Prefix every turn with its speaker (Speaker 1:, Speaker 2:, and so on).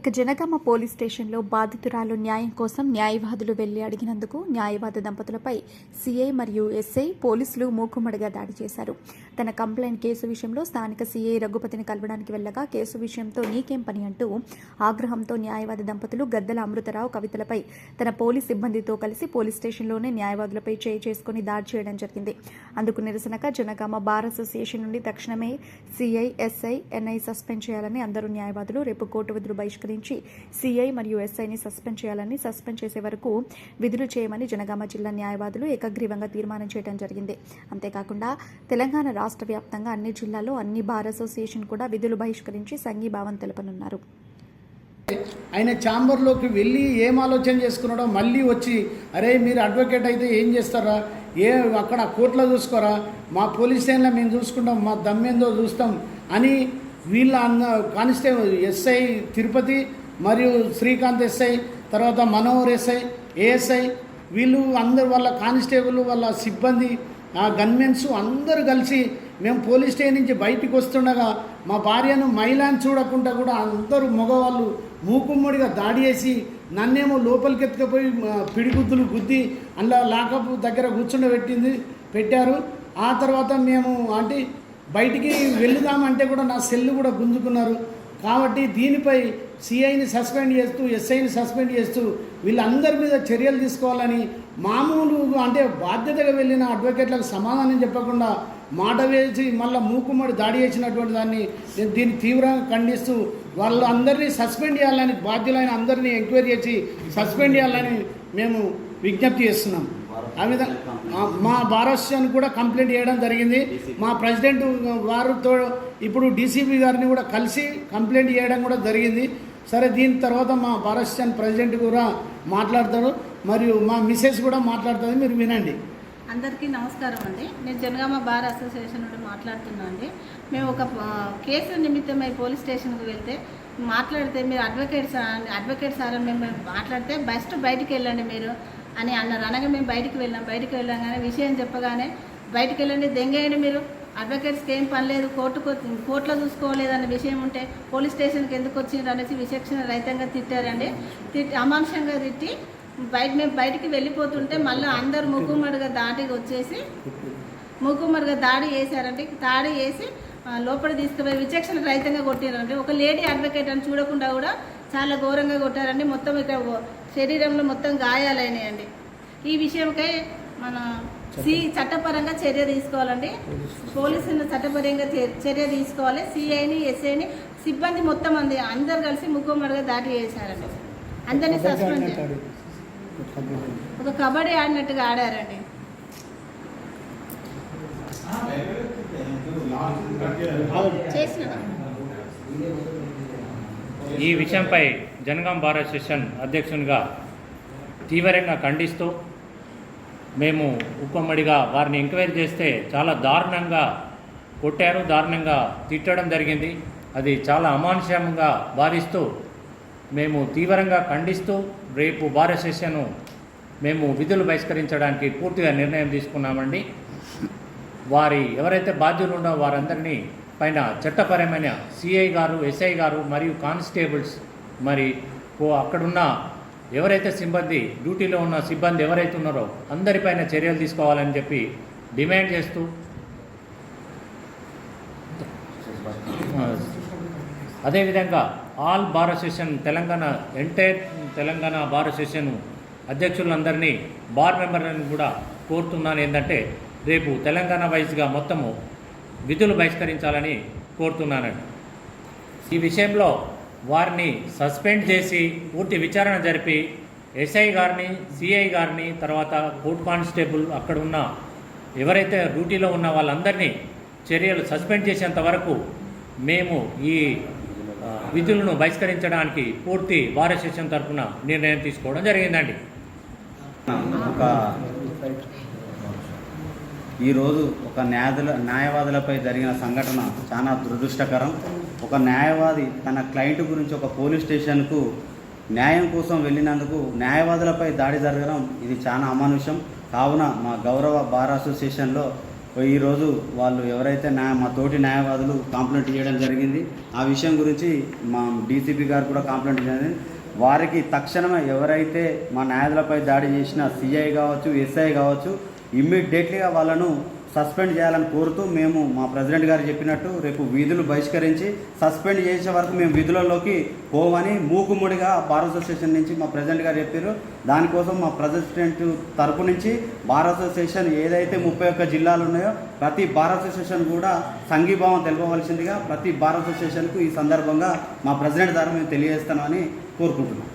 Speaker 1: ఇక జనగామ పోలీస్ స్టేషన్లో బాధితురాలు న్యాయం కోసం న్యాయవాదులు వెళ్ళి అడిగినందుకు న్యాయవాద దంపతులపై సీఐ మరియు ఎస్ఐ పోలీసులు మూకుమ్మడిగా దాడి చేశారు. తన కంప్లైంట్ కేసు విషయంలో స్థానిక సీఐ రఘుపతిని కలవడానికి వెళ్ళగా కేసు విషయంతో నీకేం పని అంటూ ఆగ్రహంతో న్యాయవాద దంపతులు గద్దల అమృతరావు కవితలపై తన పోలీస్ సిబ్బందితో కలిసి పోలీస్ స్టేషన్లోనే న్యాయవాదులపై చేయి చేసుకుని దాడి చేయడం జరిగింది. అందుకు నిరసనగా జనగామ బార్ అసోసియేషన్ నుండి తక్షణమే సీఐ ఎస్ఐ ఎన్ఐ సస్పెండ్ చేయాలని అందరూ న్యాయవాదులు రేపు కోర్టు విధులు బహిష్కరించి సీఐ మరియు ఎస్ఐని సస్పెండ్ చేయాలని సస్పెండ్ చేసే వరకు విధులు చేయమని జనగామ జిల్లా న్యాయవాదులు ఏకగ్రీవంగా తీర్మానం చేయడం జరిగింది. అంతేకాకుండా తెలంగాణ రాష్ట్ర వ్యాప్తంగా అన్ని జిల్లాల్లో అన్ని బార్ అసోసియేషన్ కూడా విధులు బహిష్కరించి సంఘీభావం తెలపనున్నారు.
Speaker 2: ఆయన ఛాంబర్లోకి వెళ్ళి ఏం ఆలోచన చేసుకున్నాడో మళ్ళీ వచ్చి అరే మీరు అడ్వకేట్ అయితే ఏం చేస్తారా? ఏ అక్కడ కోర్టులో చూసుకోరా? మా పోలీస్ స్టేషన్లో మేము చూసుకుంటాం మా దమ్మేందో చూస్తాం అని వీళ్ళ అన్న కానిస్టేబుల్ ఎస్ఐ తిరుపతి మరియు శ్రీకాంత్ ఎస్ఐ తర్వాత మనోహర్ ఎస్ఐ ఏఎస్ఐ వీళ్ళు అందరు వాళ్ళ కానిస్టేబుల్ వాళ్ళ సిబ్బంది ఆ గన్మెన్స్ అందరూ కలిసి మేము పోలీస్ స్టేషన్ నుంచి బయటికి వస్తుండగా మా భార్యను మైలాన్ చూడకుండా కూడా అందరూ మగవాళ్ళు మూకుమ్మడిగా దాడి చేసి నన్నేమో లోపలికి ఎత్తుకపోయి పిడిగుద్దులు గుద్ది అందులో లాకప్ దగ్గర కూర్చుండబెట్టింది పెట్టారు. ఆ తర్వాత మేము అంటే బయటికి వెళ్దామంటే కూడా నా సెల్లు కూడా గుంజుకున్నారు. కాబట్టి దీనిపై సిఐని సస్పెండ్ చేస్తూ ఎస్ఐని సస్పెండ్ చేస్తూ వీళ్ళందరి మీద చర్యలు తీసుకోవాలని మామూలు అంటే బాధ్యతగా వెళ్ళిన అడ్వకేట్లకు సమాధానం చెప్పకుండా మాట వేసి మళ్ళీ మూకుమ్మడి దాడి చేసినటువంటి దాన్ని నేను దీన్ని తీవ్రంగా ఖండిస్తూ వాళ్ళందరినీ సస్పెండ్ చేయాలని బాధ్యులైన అందరినీ ఎంక్వైరీ చేసి సస్పెండ్ చేయాలని మేము విజ్ఞప్తి చేస్తున్నాం. ఆ విధంగా మా బారోస్యాన్ని కూడా కంప్లైంట్ చేయడం జరిగింది. మా ప్రెసిడెంట్ వారితో ఇప్పుడు డీసీపీ గారిని కూడా కలిసి కంప్లైంట్ చేయడం కూడా జరిగింది. సరే దీని తర్వాత మా బారోస్యాన్ ప్రెసిడెంట్ కూడా మాట్లాడతారు మరియు మా మిసెస్ కూడా మాట్లాడుతుంది. మీరు వినండి.
Speaker 3: అందరికీ నమస్కారం అండి. నేను జనగామ బార్ అసోసియేషన్ నుండి మాట్లాడుతున్నా అండి. మేము ఒక కేసు నిమిత్తమై పోలీస్ స్టేషన్కి వెళ్తే మాట్లాడితే మీరు అడ్వకేట్ సార్ అడ్వకేట్ సార్ మేము మాట్లాడితే బెస్ట్ బయటికి వెళ్ళండి మీరు. అని అన్నారు. అనగా మేము బయటికి వెళ్ళాం బయటికి వెళ్ళగానే విషయం చెప్పగానే బయటికి వెళ్ళండి దెంగేయండి మీరు. అడ్వకేట్స్కి ఏం పని లేదు కోర్టుకు కోర్టులో చూసుకోలేదన్న విషయం ఉంటే పోలీస్ స్టేషన్కి ఎందుకు వచ్చిండ్రు అనేసి విచక్షణ రహితంగా తిట్టారండి. తిట్టి అమాంసంగా తిట్టి బయట మేము బయటికి వెళ్ళిపోతుంటే మళ్ళీ అందరు ముక్కుమ్మడిగా దాటికి వచ్చేసి ముక్కుమ్మడిగా దాడి చేశారండి. దాడి చేసి లోపల తీసుకుపోయి విచక్షణ రహితంగా కొట్టినారండి ఒక లేడీ అడ్వకేట్ అని చూడకుండా కూడా చాలా ఘోరంగా కొట్టారండి. మొత్తం ఇక్కడ శరీరంలో మొత్తం గాయాలైనాయండి. ఈ విషయంకై మన సి చట్టపరంగా చర్య తీసుకోవాలండి. పోలీసులు. చట్టపరంగా చర్య తీసుకోవాలి. సిఐని ఎస్ఐని సిబ్బంది మొత్తం మంది అందరు కలిసి ముక్కుమ్మడిగా దాడి చేశారండి. అందరినీ సస్పెండ్ ఒక కబడ్డీ ఆడినట్టుగా ఆడారండి. చేసిన
Speaker 4: ఈ విషయంపై జనగాం బార్ అసోసియేషన్ అధ్యక్షునిగా తీవ్రంగా ఖండిస్తూ మేము ఉప్పమ్మడిగా వారిని ఎంక్వైరీ చేస్తే చాలా దారుణంగా కొట్టారు దారుణంగా తిట్టడం జరిగింది. అది చాలా అమానుషంగా భావిస్తూ మేము తీవ్రంగా ఖండిస్తూ రేపు బార్ అసోసియేషన్ మేము విధులు బహిష్కరించడానికి పూర్తిగా నిర్ణయం తీసుకున్నామండి. వారి ఎవరైతే బాధ్యులు ఉన్నో వారందరినీ పైన చట్టపరమైన సిఐ గారు ఎస్ఐ గారు మరియు కానిస్టేబుల్స్ మరి ఓ అక్కడున్న ఎవరైతే సిబ్బంది డ్యూటీలో ఉన్న సిబ్బంది ఎవరైతే ఉన్నారో అందరిపైన చర్యలు తీసుకోవాలని చెప్పి డిమాండ్ చేస్తూ అదేవిధంగా all bar association Telangana entire Telangana bar association అధ్యక్షులందరినీ bar మెంబర్లను కూడా కోరుతున్నాను. ఏంటంటే రేపు తెలంగాణ వైజ్గా మొత్తము విధులు బహిష్కరించాలని కోరుతున్నానండి. ఈ విషయంలో వారిని సస్పెండ్ చేసి పూర్తి విచారణ జరిపి ఎస్ఐ గారిని సిఐ గారిని తర్వాత కోర్ట్ కానిస్టేబుల్ అక్కడ ఉన్న ఎవరైతే డ్యూటీలో ఉన్న వాళ్ళందరినీ చర్యలు సస్పెండ్ చేసేంత వరకు మేము ఈ విధులను బహిష్కరించడానికి పూర్తి భారత సెషన్ తరఫున నిర్ణయం తీసుకోవడం జరిగిందండి.
Speaker 5: ఒక ఈరోజు ఒక న్యాయదుల న్యాయవాదులపై జరిగిన సంఘటన చాలా దురదృష్టకరం. ఒక న్యాయవాది తన క్లయింట్ గురించి ఒక పోలీస్ స్టేషన్కు న్యాయం కోసం వెళ్ళినందుకు న్యాయవాదులపై దాడి జరగడం ఇది చాలా అమానుషం. కావున మా గౌరవ బార్ అసోసియేషన్లో ఈరోజు వాళ్ళు ఎవరైతే న్యాయ మా తోటి న్యాయవాదులు కంప్లైంట్ చేయడం జరిగింది. ఆ విషయం గురించి మా డీసీపీ గారు కూడా కంప్లైంట్ చేయడం వారికి తక్షణమే ఎవరైతే మా న్యాయాధులపై దాడి చేసిన సిఐ కావచ్చు ఎస్ఐ కావచ్చు ఇమ్మీడియట్లీగా వాళ్ళను సస్పెండ్ చేయాలని కోరుతూ మేము మా ప్రెసిడెంట్ గారు చెప్పినట్టు రేపు విధులు బహిష్కరించి సస్పెండ్ చేసే వరకు మేము విధులలోకి పోవని మూకుముడిగా బార్ అసోసియేషన్ నుంచి మా ప్రెసిడెంట్ గారు చెప్పారు. దానికోసం మా ప్రెసిడెంట్ తరపు నుంచి బార్ అసోసియేషన్ ఏదైతే ముప్పై ఒక్క జిల్లాలు ఉన్నాయో ప్రతి బార్ అసోసియేషన్ కూడా సంఘీభావం తెలపవలసిందిగా ప్రతి బార్ అసోసియేషన్కు ఈ సందర్భంగా మా ప్రెసిడెంట్ ద్వారా మేము తెలియజేస్తామని కోరుకుంటున్నాం.